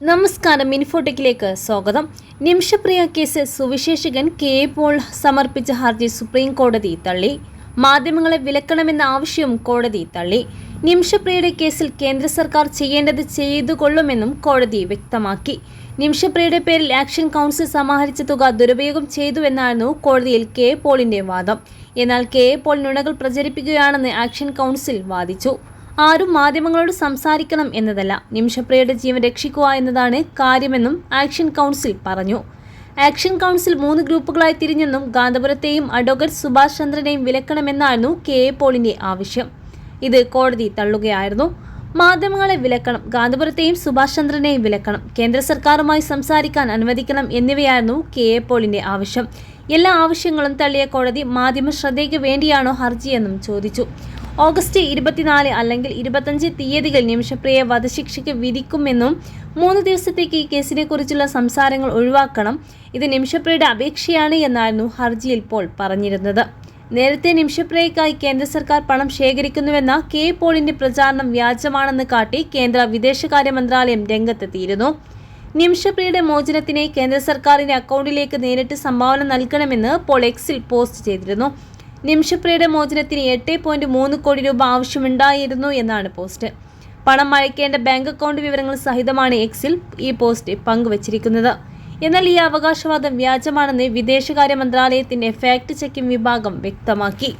നമസ്കാരം ഇൻഫോടെക്കിലേക്ക് സ്വാഗതം. നിമിഷപ്രിയ കേസ് സുവിശേഷകൻ കെ. പോൾ സമർപ്പിച്ച ഹർജി സുപ്രീം കോടതി തള്ളി. മാധ്യമങ്ങളെ വിലക്കണമെന്ന ആവശ്യവും കോടതി തള്ളി. നിമിഷപ്രിയയുടെ കേസിൽ കേന്ദ്ര സർക്കാർ ചെയ്യേണ്ടത് ചെയ്തു കൊള്ളുമെന്നും കോടതി വ്യക്തമാക്കി. നിമിഷപ്രിയയുടെ പേരിൽ ആക്ഷൻ കൗൺസിൽ സമാഹരിച്ച തുക ദുരുപയോഗം ചെയ്തുവെന്നായിരുന്നു കോടതിയിൽ കെ. പോളിന്റെ വാദം. എന്നാൽ കെ. പോൾ നുണകൾ പ്രചരിപ്പിക്കുകയാണെന്ന് ആക്ഷൻ കൗൺസിൽ വാദിച്ചു. ആരും മാധ്യമങ്ങളോട് സംസാരിക്കണം എന്നതല്ല. നിമിഷപ്രിയയുടെ ജീവൻ രക്ഷിക്കുക എന്നതാണ് കാര്യമെന്നും ആക്ഷൻ കൗൺസിൽ പറഞ്ഞു. ആക്ഷൻ കൗൺസിൽ മൂന്ന് ഗ്രൂപ്പുകളായി തിരിഞ്ഞെന്നും ഗാന്ധപുരത്തെയും അഡ്വക്കേറ്റ് സുഭാഷ് ചന്ദ്രനെയും വിലക്കണമെന്നായിരുന്നു കെ എ പോളിന്റെ ആവശ്യം. ഇത് കോടതി തള്ളുകയായിരുന്നു. മാധ്യമങ്ങളെ വിലക്കണം ഗാന്ധപുരത്തെയും സുഭാഷ് ചന്ദ്രനെയും വിലക്കണം കേന്ദ്ര സർക്കാരുമായി സംസാരിക്കാൻ അനുവദിക്കണം എന്നിവയായിരുന്നു കെ എ പോളിന്റെ ആവശ്യം. എല്ലാ ആവശ്യങ്ങളും തള്ളിയ കോടതി മാധ്യമ ശ്രദ്ധയ്ക്ക് വേണ്ടിയാണോ ഹർജിയെന്നും ചോദിച്ചു. ഓഗസ്റ്റ് ഇരുപത്തിനാല് അല്ലെങ്കിൽ ഇരുപത്തഞ്ച് തീയതികൾ നിമിഷപ്രിയെ വധശിക്ഷയ്ക്ക് വിധിക്കുമെന്നും മൂന്ന് ദിവസത്തേക്ക് ഈ കേസിനെ കുറിച്ചുള്ള സംസാരങ്ങൾ ഒഴിവാക്കണം. ഇത് നിമിഷപ്രിയയുടെ അപേക്ഷയാണ് എന്നായിരുന്നു ഹർജിയിൽ പോൾ പറഞ്ഞിരുന്നത്. നേരത്തെ നിമിഷപ്രിയക്കായി കേന്ദ്ര സർക്കാർ പണം ശേഖരിക്കുന്നുവെന്ന കെ പോളിന്റെ പ്രചാരണം വ്യാജമാണെന്ന് കാട്ടി കേന്ദ്ര വിദേശകാര്യ മന്ത്രാലയം രംഗത്തെത്തിയിരുന്നു. നിമിഷപ്രിയയുടെ മോചനത്തിനായി കേന്ദ്ര സർക്കാരിന്റെ അക്കൗണ്ടിലേക്ക് നേരിട്ട് സംഭാവന നൽകണമെന്ന് പോൾ എക്സിൽ പോസ്റ്റ് ചെയ്തിരുന്നു. നിമിഷപ്രിയയുടെ മോചനത്തിന് എട്ട് പോയിന്റ് മൂന്ന് കോടി രൂപ ആവശ്യമുണ്ടായിരുന്നു എന്നാണ് പോസ്റ്റ്. പണം അയക്കേണ്ട ബാങ്ക് അക്കൗണ്ട് വിവരങ്ങൾ സഹിതമാണ് എക്സിൽ ഈ പോസ്റ്റ് പങ്കുവച്ചിരിക്കുന്നത്. എന്നാൽ ഈ അവകാശവാദം വ്യാജമാണെന്ന് വിദേശകാര്യ മന്ത്രാലയത്തിന്റെ ഫാക്ട് ചെക്കിംഗ് വിഭാഗം വ്യക്തമാക്കി.